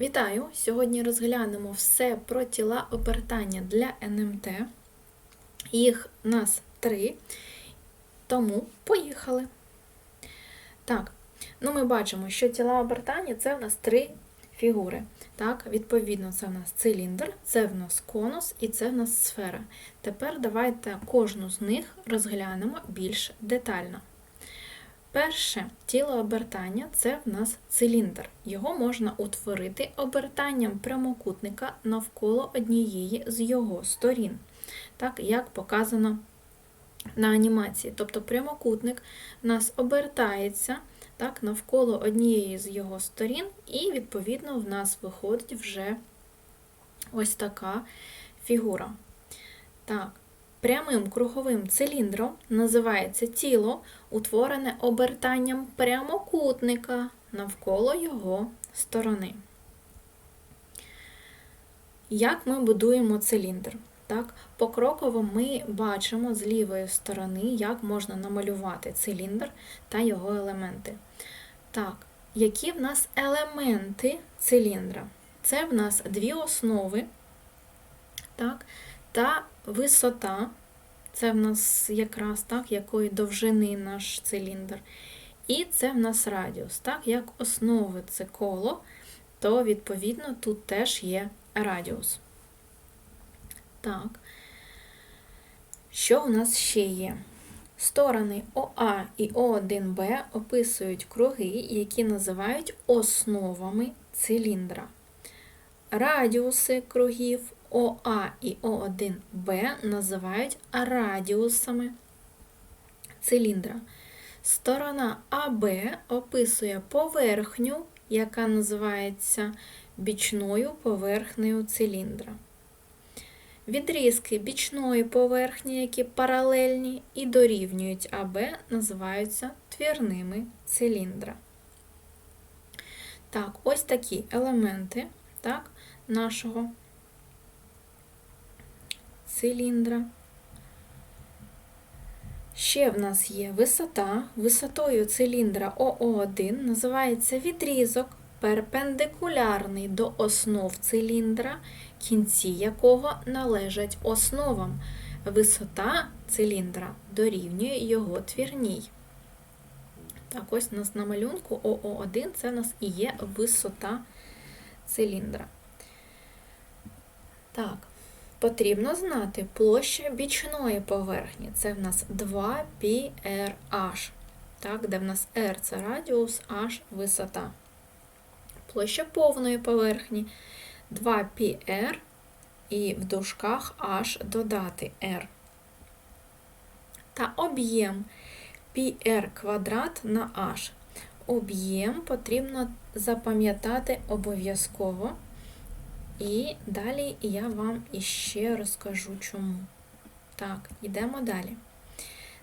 Вітаю! Сьогодні розглянемо все про тіла обертання для НМТ. Їх у нас три, тому поїхали. Так, ну ми бачимо, що тіла обертання це в нас три фігури. Так, відповідно, це в нас циліндр, це в нас конус і це в нас сфера. Тепер давайте кожну з них розглянемо більш детально. Перше тіло обертання це в нас циліндр. Його можна утворити обертанням прямокутника навколо однієї з його сторін, так як показано на анімації. Тобто прямокутник у нас обертається так, навколо однієї з його сторін, і, відповідно, в нас виходить вже ось така фігура. Так, Прямим круговим циліндром називається тіло, утворене обертанням прямокутника навколо його сторони. Як ми будуємо циліндр? Так, Покроково ми бачимо з лівої сторони, як можна намалювати циліндр та його елементи. Так, які в нас елементи циліндра? Це в нас дві основи. Так, та висота, це в нас якраз так, якої довжини наш циліндр. І це в нас радіус. Так, як основи це коло, то, відповідно, тут теж є радіус. Так, що у нас ще є? Сторони ОА і О1Б описують круги, які називають основами циліндра. Радіуси кругів ОА і О1Б називають радіусами циліндра. Сторона АБ описує поверхню, яка називається бічною поверхнею циліндра. Відрізки бічної поверхні, які паралельні і дорівнюють АБ, називаються твірними циліндра. Так, ось такі елементи так, нашого циліндра. Ще в нас є висота. Висотою циліндра ОО1 називається відрізок, перпендикулярний до основ циліндра, кінці якого належать основам. Висота циліндра дорівнює його твірній. Так, ось у нас на малюнку ОО1 це у нас і є висота циліндра. Так, Потрібно знати площа бічної поверхні. Це в нас 2πrh, так, де в нас R це радіус, H висота. Площа повної поверхні 2πr і в дужках H додати R. Та об'єм πr квадрат на H. Об'єм потрібно запам'ятати обов'язково. І далі я вам іще розкажу чому. Так, йдемо далі.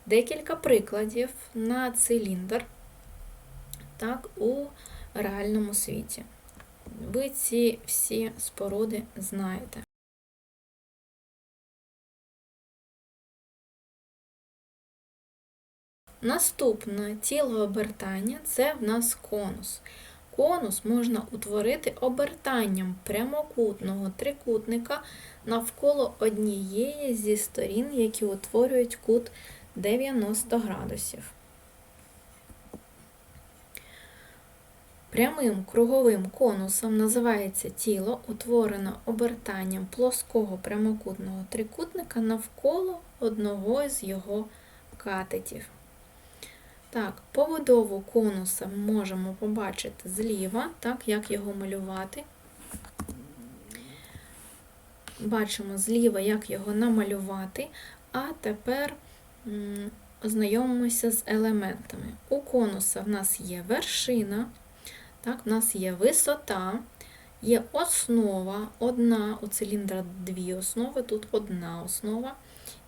Декілька прикладів на циліндр так, у реальному світі. Ви ці всі споруди знаєте. Наступне тіло обертання це в нас конус. Конус можна утворити обертанням прямокутного трикутника навколо однієї зі сторін, які утворюють кут 90 градусів. Прямим круговим конусом називається тіло, утворене обертанням плоского прямокутного трикутника навколо одного з його катетів. Так, побудову конуса можемо побачити зліва, так, як його малювати. Бачимо зліва, як його намалювати, а тепер ознайомимося з елементами. У конуса в нас є вершина, так, в нас є висота, є основа, одна, у циліндра дві основи, тут одна основа,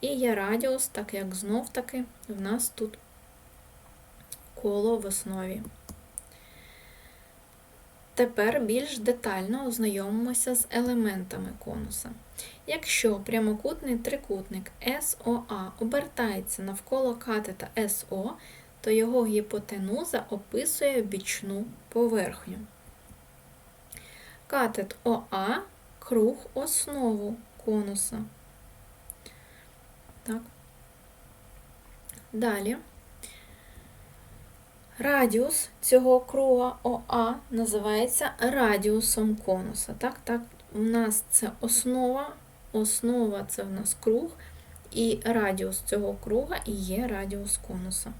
і є радіус, так як знов-таки в нас тут коло в основі. Тепер більш детально ознайомимося з елементами конуса. Якщо прямокутний трикутник SOA обертається навколо катета SO, то його гіпотенуза описує бічну поверхню. Катет ОА круг основу конуса. Так. Далі. Радіус цього круга ОА називається радіусом конуса. Так, так, у нас це основа, основа це в нас круг, і радіус цього круга є радіус конуса.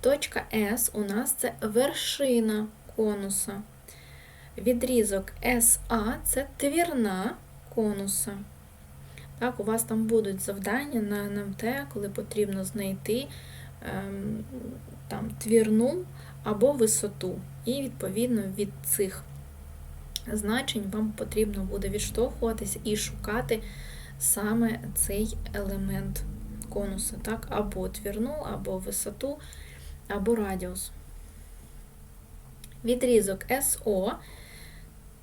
Точка С у нас це вершина конуса. Відрізок СА це твірна конуса. Так, у вас там будуть завдання на НМТ, коли потрібно знайти ем, там, твірну або висоту. І, відповідно, від цих значень вам потрібно буде відштовхуватися і шукати саме цей елемент конуса, так, або твірну, або висоту, або радіус. Відрізок СО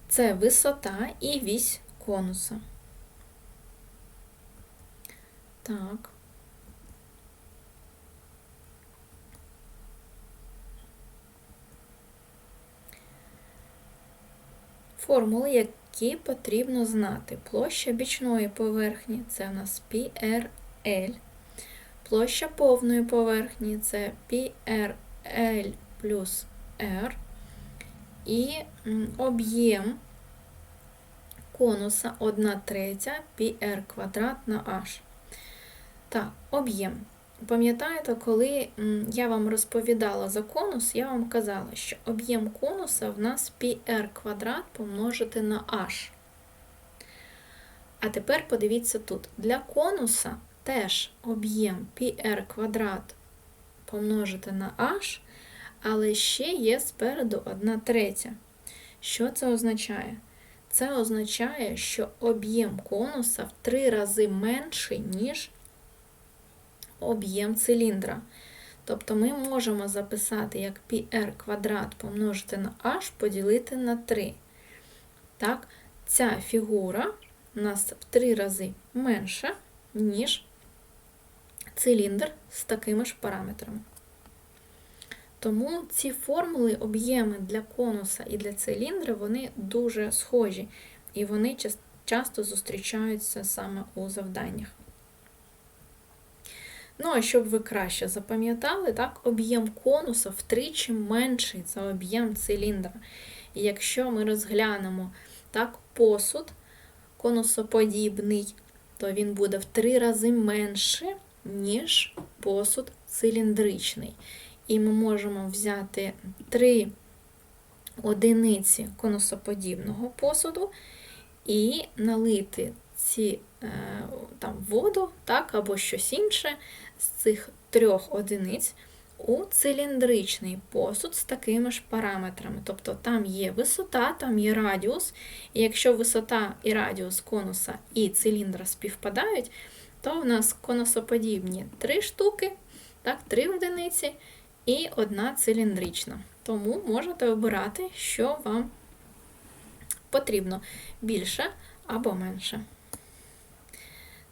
це висота і вісь конуса. Так. Формули, які потрібно знати. Площа бічної поверхні це у нас PRL. Площа повної поверхні це PRL плюс R. І об'єм конуса 1 третя πr квадрат на h. Так, об'єм. Пам'ятаєте, коли я вам розповідала за конус, я вам казала, що об'єм конуса в нас πr квадрат помножити на h. А тепер подивіться тут. Для конуса теж об'єм πr квадрат помножити на h, але ще є спереду 1 третя. Що це означає? Це означає, що об'єм конуса в три рази менший, ніж об'єм циліндра. Тобто ми можемо записати як πr квадрат помножити на h поділити на 3. Так, Ця фігура у нас в три рази менша, ніж циліндр з такими ж параметрами. Тому ці формули, об'єми для конуса і для циліндра, вони дуже схожі, і вони часто зустрічаються саме у завданнях. Ну, а щоб ви краще запам'ятали, так, об'єм конуса втричі менший за об'єм циліндра. І якщо ми розглянемо так, посуд конусоподібний, то він буде в три рази менше, ніж посуд циліндричний. І ми можемо взяти три одиниці конусоподібного посуду і налити ці е, там, воду так, або щось інше з цих трьох одиниць у циліндричний посуд з такими ж параметрами. Тобто там є висота, там є радіус, і якщо висота і радіус конуса і циліндра співпадають, то в нас конусоподібні три штуки, так, три одиниці і одна циліндрична. Тому можете обирати, що вам потрібно більше або менше.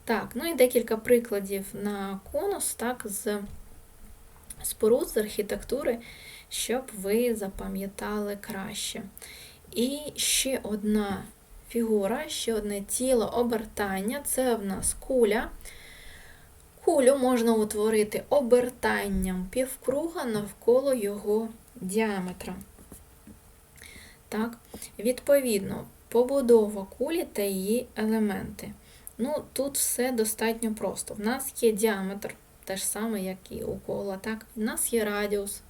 Так, ну і декілька прикладів на конус, так, з споруд, з архітектури, щоб ви запам'ятали краще. І ще одна фігура, ще одне тіло обертання це в нас куля. Кулю можна утворити обертанням півкруга навколо його діаметра. Так, Відповідно, побудова кулі та її елементи. Ну, Тут все достатньо просто. В нас є діаметр, те ж саме, як і у кола. Так? У нас є радіус,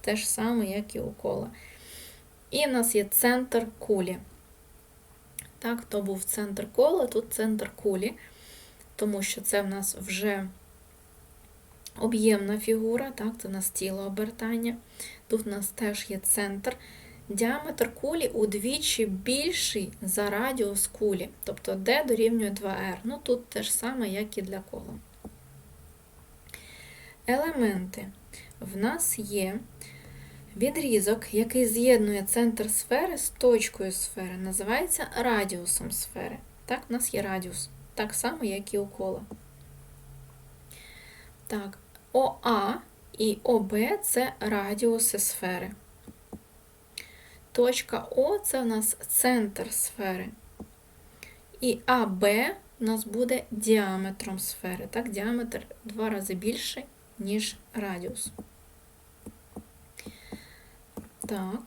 те ж саме, як і у кола. І в нас є центр кулі. Так, То був центр кола, тут центр кулі, тому що це в нас вже об'ємна фігура, так, це у нас тіло обертання. Тут у нас теж є центр. Діаметр кулі удвічі більший за радіус кулі, тобто D дорівнює 2R. Ну тут те ж саме, як і для кола. Елементи. В нас є відрізок, який з'єднує центр сфери з точкою сфери, називається радіусом сфери. Так, в нас є радіус, так само, як і у кола. Так, ОА і ОБ це радіуси сфери. Точка О це у нас центр сфери. І АБ у нас буде діаметром сфери. Так, діаметр два рази більший, ніж радіус. Так.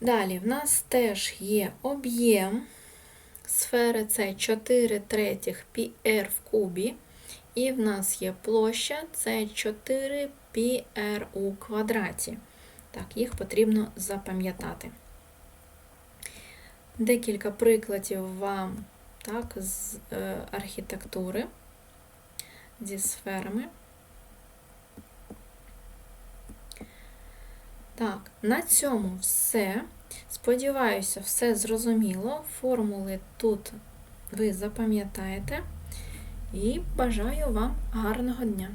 Далі в нас теж є об'єм сфери, це 4 третіх πr в кубі. І в нас є площа, це 4 πr у квадраті. Так, їх потрібно запам'ятати. Декілька прикладів вам так, з е, архітектури зі сферами. Так, на цьому все. Сподіваюся, все зрозуміло. Формули тут ви запам'ятаєте. І бажаю вам гарного дня!